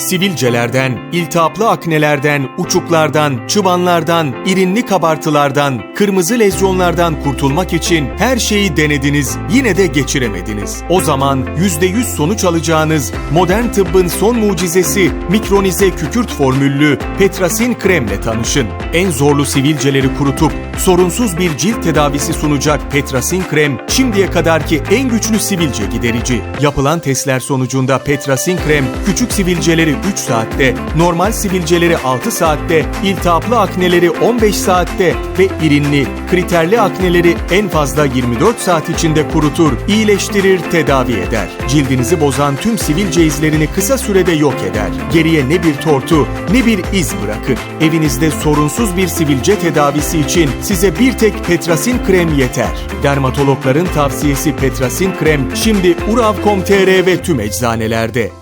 Sivilcelerden, iltihaplı aknelerden, uçuklardan, çıbanlardan, irinli kabartılardan, kırmızı lezyonlardan kurtulmak için her şeyi denediniz, yine de geçiremediniz. O zaman %100 sonuç alacağınız modern tıbbın son mucizesi mikronize kükürt formüllü Petrasin kremle tanışın. En zorlu sivilceleri kurutup sorunsuz bir cilt tedavisi sunacak Petrasin krem şimdiye kadarki en güçlü sivilce giderici. Yapılan testler sonucunda Petrasin krem küçük sivilceleri 3 saatte, normal sivilceleri 6 saatte, iltihaplı akneleri 15 saatte ve irinli, kriterli akneleri en fazla 24 saat içinde kurutur, iyileştirir, tedavi eder. Cildinizi bozan tüm sivilce izlerini kısa sürede yok eder. Geriye ne bir tortu ne bir iz bırakır. Evinizde sorunsuz bir sivilce tedavisi için size bir tek Petrasin krem yeter. Dermatologların tavsiyesi Petrasin krem şimdi Urav.com.tr ve tüm eczanelerde.